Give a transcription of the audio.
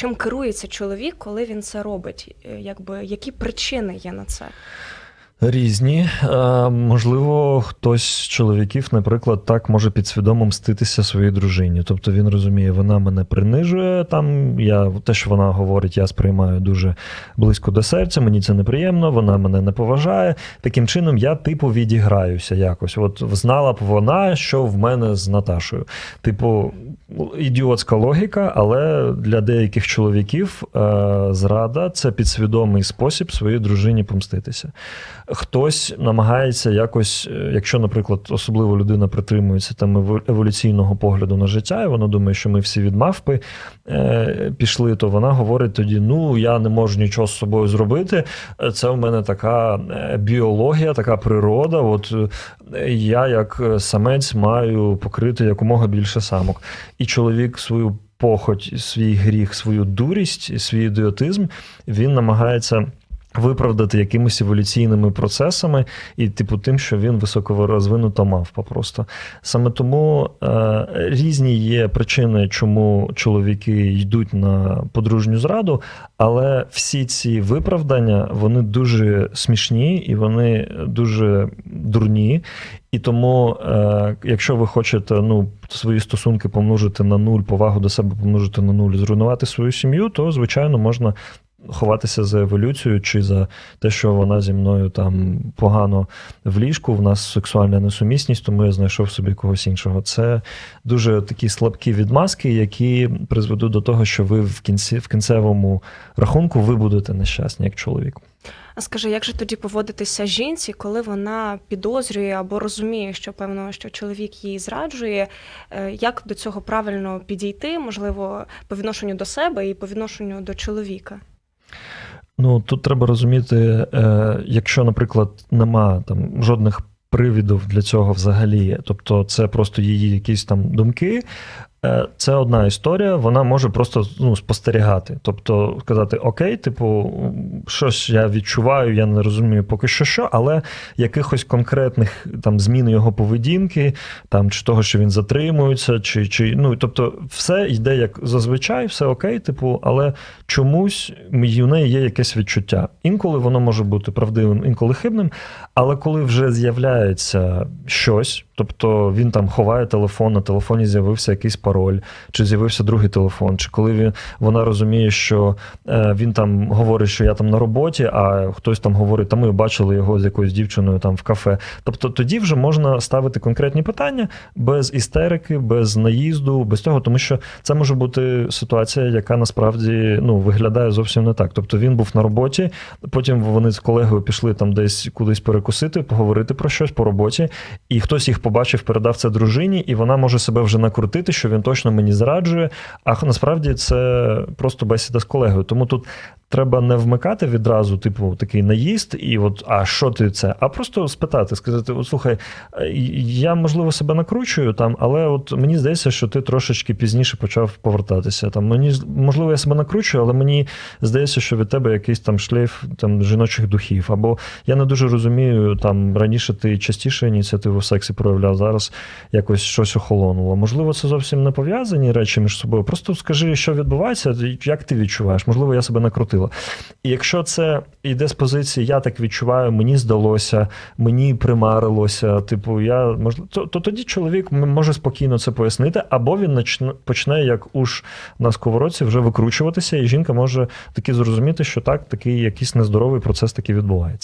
чим керується чоловік, коли він це робить? Е, Якби які причини є на це? Різні. Е, можливо, хтось з чоловіків, наприклад, так може підсвідомо мститися своїй дружині. Тобто він розуміє, вона мене принижує. Там я те, що вона говорить, я сприймаю дуже близько до серця. Мені це неприємно, вона мене не поважає. Таким чином, я типу відіграюся якось. От знала б вона, що в мене з Наташою. Типу, ідіотська логіка, але для деяких чоловіків е, зрада це підсвідомий спосіб своїй дружині помститися. Хтось намагається якось, е, якщо, наприклад, особливо людина притримується там еволю- еволюційного погляду на життя, і вона думає, що ми всі від мавпи е, пішли, то вона говорить тоді: ну я не можу нічого з собою зробити. Це в мене така е, біологія, така природа. От е, я, як самець, маю покрити якомога більше самок. І чоловік свою похоть, свій гріх, свою дурість, свій ідіотизм він намагається. Виправдати якимись еволюційними процесами і, типу, тим, що він високорозвинута мавпа. Просто саме тому е, різні є причини, чому чоловіки йдуть на подружню зраду, але всі ці виправдання вони дуже смішні і вони дуже дурні. І тому, е, якщо ви хочете ну, свої стосунки помножити на нуль, повагу до себе помножити на нуль, зруйнувати свою сім'ю, то звичайно можна ховатися за еволюцію чи за те, що вона зі мною там погано в ліжку. В нас сексуальна несумісність, тому я знайшов собі когось іншого. Це дуже такі слабкі відмазки, які призведуть до того, що ви в кінці в кінцевому рахунку ви будете нещасні як чоловік. А скажи, як же тоді поводитися жінці, коли вона підозрює або розуміє, що певно, що чоловік її зраджує? Е, Як до цього правильно підійти, можливо, по відношенню до себе і по відношенню до чоловіка? Ну тут треба розуміти, е, якщо, наприклад, нема там жодних привідів для цього взагалі, тобто це просто її якісь там думки. Е, Це одна історія, вона може просто ну, спостерігати. Тобто сказати: Окей, типу, щось я відчуваю, я не розумію поки що що, але якихось конкретних там змін його поведінки, там чи того, що він затримується, чи, чи ну тобто, все йде як зазвичай, все окей, типу, але чомусь в неї є якесь відчуття. Інколи воно може бути правдивим, інколи хибним, але коли вже з'являється щось, тобто він там ховає телефон, на телефоні з'явився якийсь пароль, чи з'явився другий телефон, чи коли він, вона розуміє, що е, він там говорить, що я там на роботі, а хтось там говорить, та ми бачили його з якоюсь дівчиною там в кафе. Тобто тоді вже можна ставити конкретні питання без істерики, без наїзду, без цього, тому що це може бути ситуація, яка насправді ну, виглядає зовсім не так. Тобто він був на роботі, потім вони з колегою пішли там десь кудись перекусити, поговорити про щось по роботі, і хтось їх побачив, передав це дружині, і вона може себе вже накрутити, що він точно мені зраджує. А насправді це просто бесіда з колегою. Тому тут треба не вмикати відразу, типу, такий наїзд, і от а що ти це? А просто спитати, сказати: от слухай, е, я можливо себе накручую там, але от мені здається, що ти трошечки пізніше почав повертатися. Там мені можливо, я себе накручую, але мені здається, що від тебе якийсь там шлейф там жіночих духів. Або я не дуже розумію, там раніше ти частіше ініціативу в сексі проявляв, зараз якось щось охолонуло. Можливо, це зовсім не пов'язані речі між собою. Просто скажи, що відбувається, як ти відчуваєш. Можливо, я себе накрутила. І якщо це йде з позиції, я так відчуваю, мені здалося, мені примарилося, типу, я можливо, то, то тоді чоловік може спокійно це пояснити, або він почне як уж на сковородці вже викручуватися, і жінка може таки зрозуміти, що так, такий якийсь нездоровий процес таки відбувається.